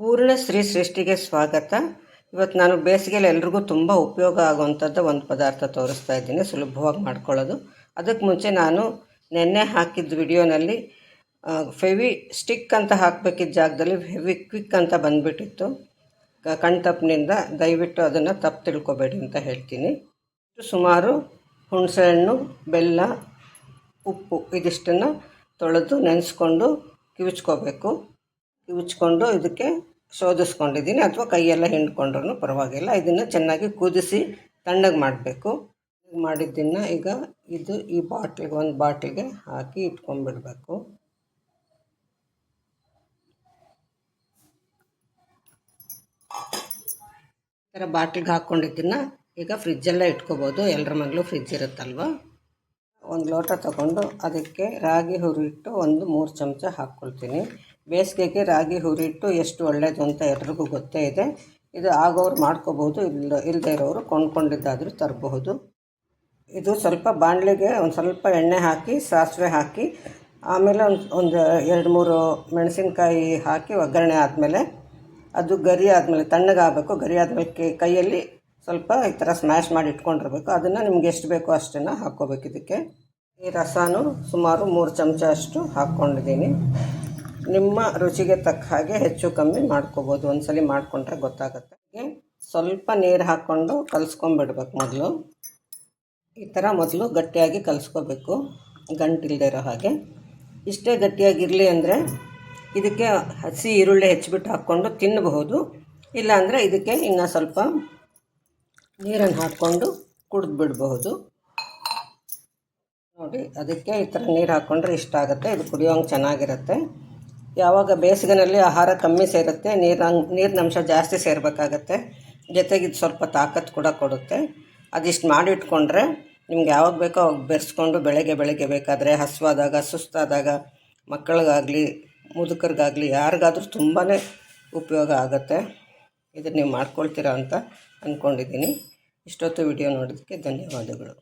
ಪೂರ್ಣ ಶ್ರೀ ಸೃಷ್ಟಿಗೆ ಸ್ವಾಗತ. ಇವತ್ತು ನಾನು ಬೇಸಿಗೆಯಲ್ಲಿ ಎಲ್ರಿಗೂ ತುಂಬ ಉಪಯೋಗ ಆಗುವಂಥದ್ದು ಒಂದು ಪದಾರ್ಥ ತೋರಿಸ್ತಾ ಇದ್ದೀನಿ, ಸುಲಭವಾಗಿ ಮಾಡ್ಕೊಳ್ಳೋದು. ಅದಕ್ಕೆ ಮುಂಚೆ ನಾನು ನೆನ್ನೆ ಹಾಕಿದ ವಿಡಿಯೋನಲ್ಲಿ ಫೆವಿ ಸ್ಟಿಕ್ ಅಂತ ಹಾಕಬೇಕಿದ್ದ ಜಾಗದಲ್ಲಿ ಫೆವಿ ಕ್ವಿಕ್ ಅಂತ ಬಂದುಬಿಟ್ಟಿತ್ತು. ಕಣ್ತಪ್ಪಿನಿಂದ ದಯವಿಟ್ಟು ಅದನ್ನು ತಪ್ಪು ತಿಳ್ಕೊಬೇಡಿ ಅಂತ ಹೇಳ್ತೀನಿ. ಸುಮಾರು ಹುಣಸೆಹಣ್ಣು, ಬೆಲ್ಲ, ಉಪ್ಪು, ಇದಿಷ್ಟನ್ನು ತೊಳೆದು ನೆನೆಸ್ಕೊಂಡು ಕಿವುಚ್ಕೋಬೇಕು. ಕಿವುಚ್ಕೊಂಡು ಇದಕ್ಕೆ ಶೋಧಿಸ್ಕೊಂಡಿದ್ದೀನಿ ಅಥವಾ ಕೈಯೆಲ್ಲ ಹಿಂಡ್ಕೊಂಡ್ರೂ ಪರವಾಗಿಲ್ಲ. ಇದನ್ನು ಚೆನ್ನಾಗಿ ಕುದಿಸಿ ತಣ್ಣಗೆ ಮಾಡಬೇಕು. ಮಾಡಿದ್ದನ್ನು ಈಗ ಇದು ಈ ಬಾಟ್ಲಿಗೆ, ಒಂದು ಬಾಟ್ಲಿಗೆ ಹಾಕಿ ಇಟ್ಕೊಂಡ್ಬಿಡ್ಬೇಕು. ಈ ಥರ ಬಾಟ್ಲಿಗೆ ಹಾಕ್ಕೊಂಡಿದ್ದನ್ನು ಈಗ ಫ್ರಿಜ್ಜೆಲ್ಲ ಇಟ್ಕೋಬೋದು. ಎಲ್ಲರ ಮನೇಲೂ ಫ್ರಿಜ್ ಇರುತ್ತಲ್ವ? ಒಂದು ಲೋಟ ತಗೊಂಡು ಅದಕ್ಕೆ ರಾಗಿ ಹುರಿಟ್ಟು ಒಂದು ಮೂರು ಚಮಚ ಹಾಕ್ಕೊಳ್ತೀನಿ. ಬೇಸಿಗೆಗೆ ರಾಗಿ, ಹುರಿಟ್ಟು ಎಷ್ಟು ಒಳ್ಳೆಯದು ಅಂತ ಎಲ್ರಿಗೂ ಗೊತ್ತೇ ಇದೆ. ಇದು ಆಗೋರು ಮಾಡ್ಕೋಬೋದು ಇಲ್ಲ ಇಲ್ಲದೆ ಇರೋರು ಕೊಂಡ್ಕೊಂಡಿದ್ದಾದರೂ ತರಬಹುದು. ಇದು ಸ್ವಲ್ಪ ಬಾಣಲೆಗೆ ಒಂದು ಸ್ವಲ್ಪ ಎಣ್ಣೆ ಹಾಕಿ, ಸಾಸಿವೆ ಹಾಕಿ, ಆಮೇಲೆ ಒಂದು ಒಂದು ಎರಡು ಮೂರು ಮೆಣಸಿನ್ಕಾಯಿ ಹಾಕಿ ಒಗ್ಗರಣೆ ಆದಮೇಲೆ, ಅದು ಗರಿ ಆದಮೇಲೆ ತಣ್ಣಗಾಗಬೇಕು ಗರಿ ಆದಮೇಲೆ ಕೈಯಲ್ಲಿ ಸ್ವಲ್ಪ ಈ ಥರ ಸ್ಮ್ಯಾಶ್ ಮಾಡಿ ಇಟ್ಕೊಂಡಿರ್ಬೇಕು. ಅದನ್ನು ನಿಮ್ಗೆ ಎಷ್ಟು ಬೇಕೋ ಅಷ್ಟನ್ನು ಹಾಕ್ಕೋಬೇಕು ಇದಕ್ಕೆ. ಈ ರಸನೂ ಸುಮಾರು ಮೂರು ಚಮಚ ಅಷ್ಟು ಹಾಕ್ಕೊಂಡಿದ್ದೀನಿ. ನಿಮ್ಮ ರುಚಿಗೆ ತಕ್ಕ ಹಾಗೆ ಹೆಚ್ಚು ಕಮ್ಮಿ ಮಾಡ್ಕೋಬೋದು. ಒಂದ್ಸಲಿ ಮಾಡಿಕೊಂಡ್ರೆ ಗೊತ್ತಾಗುತ್ತೆ. ಸ್ವಲ್ಪ ನೀರು ಹಾಕ್ಕೊಂಡು ಕಲಿಸ್ಕೊಂಬಿಡ್ಬೇಕು ಮೊದಲು. ಈ ಥರ ಮೊದಲು ಗಟ್ಟಿಯಾಗಿ ಕಲಿಸ್ಕೋಬೇಕು. ಗಂಟಿಲ್ಲದೆ ಇರೋ ಹಾಗೆ. ಇಷ್ಟೇ ಗಟ್ಟಿಯಾಗಿರಲಿ ಅಂದರೆ ಇದಕ್ಕೆ ಹಸಿ ಈರುಳ್ಳಿ ಹೆಚ್ಚಿಬಿಟ್ಟು ಹಾಕ್ಕೊಂಡು ತಿನ್ನಬಹುದು. ಇಲ್ಲಾಂದರೆ ಇದಕ್ಕೆ ಇನ್ನು ಸ್ವಲ್ಪ ನೀರನ್ನು ಹಾಕ್ಕೊಂಡು ಕುಡಿದು ಬಿಡಬಹುದು ನೋಡಿ, ಅದಕ್ಕೆ ಈ ಥರ ನೀರು ಹಾಕ್ಕೊಂಡ್ರೆ ಇಷ್ಟ ಆಗುತ್ತೆ. ಇದು ಕುಡಿಯೋಂಗೆ ಚೆನ್ನಾಗಿರುತ್ತೆ. ಯಾವಾಗ ಬೇಸಿಗೆನಲ್ಲಿ ಆಹಾರ ಕಮ್ಮಿ ಸೇರುತ್ತೆ, ನೀರು ನೀರಿನ ಅಂಶ ಜಾಸ್ತಿ ಸೇರಬೇಕಾಗತ್ತೆ. ಜೊತೆಗೆ ಇದು ಸ್ವಲ್ಪ ತಾಕತ್ತು ಕೂಡ ಕೊಡುತ್ತೆ. ಅದಿಷ್ಟು ಮಾಡಿಟ್ಕೊಂಡ್ರೆ ನಿಮ್ಗೆ ಯಾವಾಗ ಬೇಕೋ ಅವಾಗ ಬೆರೆಸ್ಕೊಂಡು ಬೆಳಗ್ಗೆ ಬೆಳಗ್ಗೆ ಬೇಕಾದರೆ ಹಸುವಾದಾಗ, ಸುಸ್ತಾದಾಗ ಮಕ್ಕಳಿಗಾಗಲಿ, ಮುದುಕರಿಗಾಗಲಿ, ಯಾರಿಗಾದ್ರೂ ತುಂಬಾ ಉಪಯೋಗ ಆಗುತ್ತೆ. ಇದನ್ನು ನೀವು ಮಾಡ್ಕೊಳ್ತೀರಾ ಅಂತ ಅಂದ್ಕೊಂಡಿದ್ದೀನಿ ಇಷ್ಟೊತ್ತು ವಿಡಿಯೋ ನೋಡೋದಕ್ಕೆ ಧನ್ಯವಾದಗಳು.